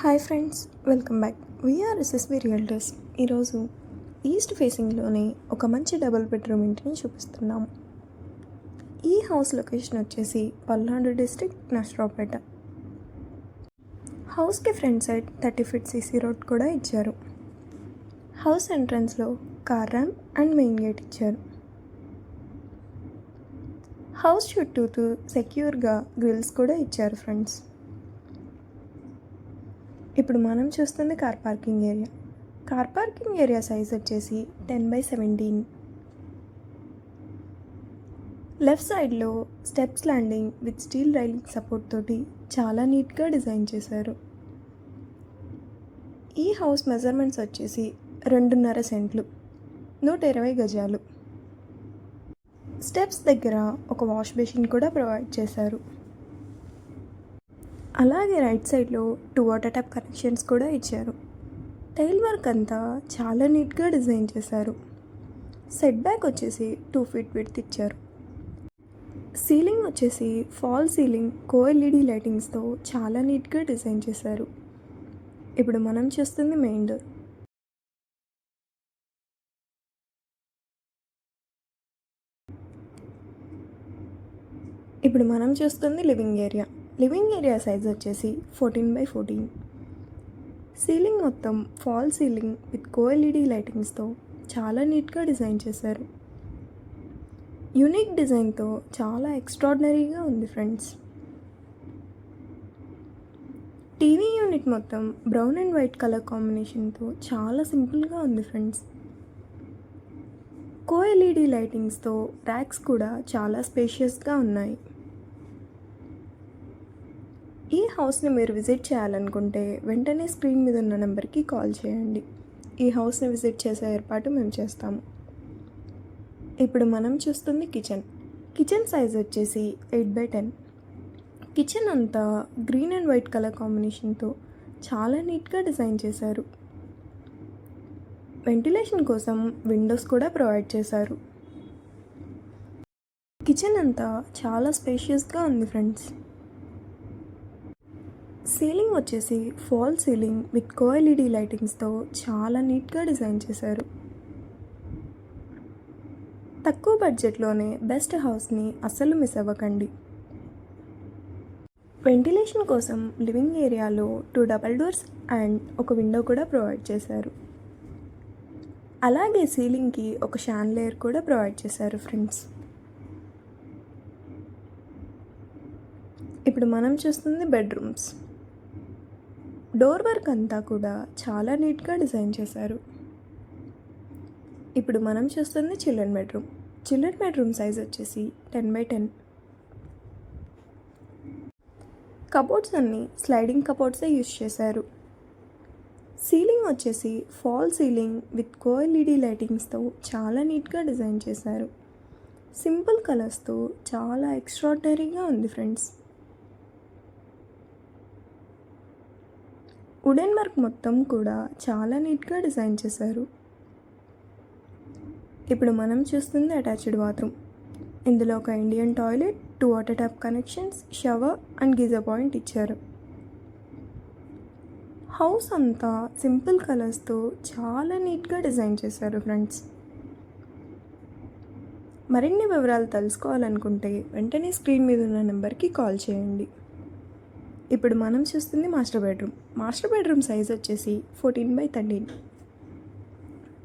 Hi friends welcome back. VR SSB realtors ఈరోజు east ఫేసింగ్లోనే ఒక మంచి డబుల్ బెడ్రూమ్ ఇంటిని చూపిస్తున్నాము. ఈ హౌస్ లొకేషన్ వచ్చేసి పల్నాడు డిస్ట్రిక్ట్ నష్రావుపేట హౌస్కి front side thirty feet CC road కూడా ఇచ్చారు. హౌస్ ఎంట్రన్స్లో car ramp and main gate ఇచ్చారు. హౌస్ చుట్టూతూ సెక్యూర్గా గ్రిల్స్ కూడా ఇచ్చారు ఫ్రెండ్స్ ఇప్పుడు మనం చూస్తుంది car parking area. Car parking area size వచ్చేసి టెన్ బై సెవెంటీన్. లెఫ్ట్ సైడ్లో steps landing with steel railing support తోటి చాలా నీట్గా డిజైన్ చేశారు. ఈ హౌస్ మెజర్మెంట్స్ వచ్చేసి రెండున్నర సెంట్లు నూట ఇరవై గజాలు. స్టెప్స్ దగ్గర ఒక వాష్ బేసిన్ కూడా ప్రొవైడ్ చేశారు. అలాగే రైట్ సైడ్లో టూ వాటర్ ట్యాప్ కనెక్షన్స్ కూడా ఇచ్చారు. టైల్ వర్క్ అంతా చాలా నీట్గా డిజైన్ చేశారు. సెట్ బ్యాక్ వచ్చేసి టూ ఫీట్ విడ్త్ ఇచ్చారు. సీలింగ్ వచ్చేసి ఫాల్ సీలింగ్ కోఎల్ఈడి లైటింగ్స్తో చాలా నీట్గా డిజైన్ చేశారు. ఇప్పుడు మనం చూస్తుంది మెయిన్ డోర్. ఇప్పుడు మనం చూస్తుంది living area. Living area size వచ్చేసి ఫోర్టీన్ బై ఫోర్టీన్. సీలింగ్ మొత్తం ఫాల్ సీలింగ్ విత్ కోఎల్ఈడి లైటింగ్స్తో చాలా నీట్గా డిజైన్ చేశారు. యూనిక్ డిజైన్తో చాలా ఎక్స్ట్రాడినరీగా ఉంది ఫ్రెండ్స్. టీవీ యూనిట్ మొత్తం బ్రౌన్ అండ్ వైట్ కలర్ కాంబినేషన్తో చాలా సింపుల్గా ఉంది ఫ్రెండ్స్. కోఎల్ఈడి లైటింగ్స్తో ర్యాక్స్ కూడా చాలా స్పేషియస్గా ఉన్నాయి. ఈ హౌస్ని మీరు విజిట్ చేయాలనుకుంటే వెంటనే స్క్రీన్ మీద ఉన్న నెంబర్కి కాల్ చేయండి. ఈ హౌస్ని విజిట్ చేసే ఏర్పాటు మేము చేస్తాము. ఇప్పుడు మనం చూస్తుంది కిచెన్. కిచెన్ సైజ్ వచ్చేసి ఎయిట్ బై టెన్. కిచెన్ అంతా గ్రీన్ అండ్ వైట్ కలర్ కాంబినేషన్తో చాలా నీట్గా డిజైన్ చేశారు. వెంటిలేషన్ కోసం విండోస్ కూడా ప్రొవైడ్ చేశారు. కిచెన్ అంతా చాలా స్పేషియస్గా ఉంది ఫ్రెండ్స్. సీలింగ్ వచ్చేసి fall ceiling with cove LED లైటింగ్స్తో చాలా నీట్గా డిజైన్ చేశారు. తక్కువ బడ్జెట్లోనే బెస్ట్ హౌస్ని అస్సలు మిస్ అవ్వకండి. వెంటిలేషన్ కోసం లివింగ్ ఏరియాలో టూ డబల్ డోర్స్ అండ్ ఒక విండో కూడా ప్రొవైడ్ చేశారు. అలాగే సీలింగ్కి ఒక షాన్ లేయర్ కూడా ప్రొవైడ్ చేశారు ఫ్రెండ్స్. ఇప్పుడు మనం చూస్తుంది బెడ్రూమ్స్. డోర్ వర్క్ అంతా కూడా చాలా నీట్గా డిజైన్ చేశారు. ఇప్పుడు మనం చూస్తుంది children bedroom. Children bedroom size వచ్చేసి టెన్ బై టెన్. కబోర్డ్స్ అన్నీ స్లైడింగ్ కబోర్డ్సే యూజ్ చేశారు. సీలింగ్ వచ్చేసి fall ceiling with cove LED లైటింగ్స్తో చాలా నీట్గా డిజైన్ చేశారు. సింపుల్ కలర్స్తో చాలా ఎక్స్ట్రాడినరీగా ఉంది ఫ్రెండ్స్. వుడెన్ వర్క్ మొత్తం కూడా చాలా నీట్గా డిజైన్ చేశారు. ఇప్పుడు మనం చూస్తుంది అటాచ్డ్ బాత్రూమ్. ఇందులో ఒక Indian toilet two water tap connections shower and geyser point ఇచ్చారు. హౌస్ అంతా సింపుల్ కలర్స్తో చాలా నీట్గా డిజైన్ చేశారు ఫ్రెండ్స్. మరిన్ని వివరాలు తెలుసుకోవాలనుకుంటే వెంటనే స్క్రీన్ మీద ఉన్న నెంబర్కి కాల్ చేయండి. ఇప్పుడు మనం చూస్తుంది master bedroom. Master bedroom size వచ్చేసి ఫోర్టీన్ బై థర్టీన్.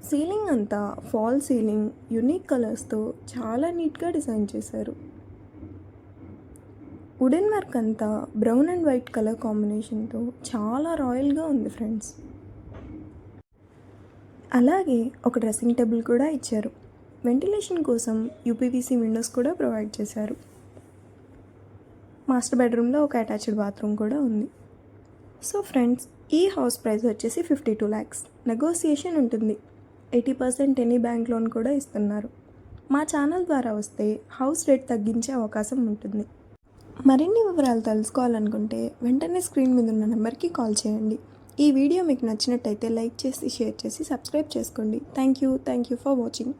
సీలింగ్ అంతా ఫాల్ సీలింగ్ యునిక్ కలర్స్తో చాలా నీట్గా డిజైన్ చేశారు. వుడెన్ వర్క్ అంతా బ్రౌన్ అండ్ వైట్ కలర్ కాంబినేషన్తో చాలా రాయల్గా ఉంది ఫ్రెండ్స్. అలాగే ఒక డ్రెస్సింగ్ టేబుల్ కూడా ఇచ్చారు. వెంటిలేషన్ కోసం యూపీవీసీ విండోస్ కూడా ప్రొవైడ్ చేశారు. మాస్టర్ బెడ్రూమ్లో ఒక అటాచ్డ్ బాత్రూమ్ కూడా ఉంది. సో ఫ్రెండ్స్ ఈ హౌస్ ప్రైస్ వచ్చేసి ఫిఫ్టీ టూ ల్యాక్స్ నెగోసియేషన్ ఉంటుంది. Eighty percent any bank loan కూడా ఇస్తున్నారు. మా ఛానల్ ద్వారా వస్తే హౌస్ రేట్ తగ్గించే అవకాశం ఉంటుంది. మరిన్ని వివరాలు తెలుసుకోవాలనుకుంటే వెంటనే స్క్రీన్ మీద ఉన్న నెంబర్కి కాల్ చేయండి. ఈ వీడియో మీకు నచ్చినట్టయితే లైక్ చేసి షేర్ చేసి సబ్స్క్రైబ్ చేసుకోండి. Thank you. Thank you for watching.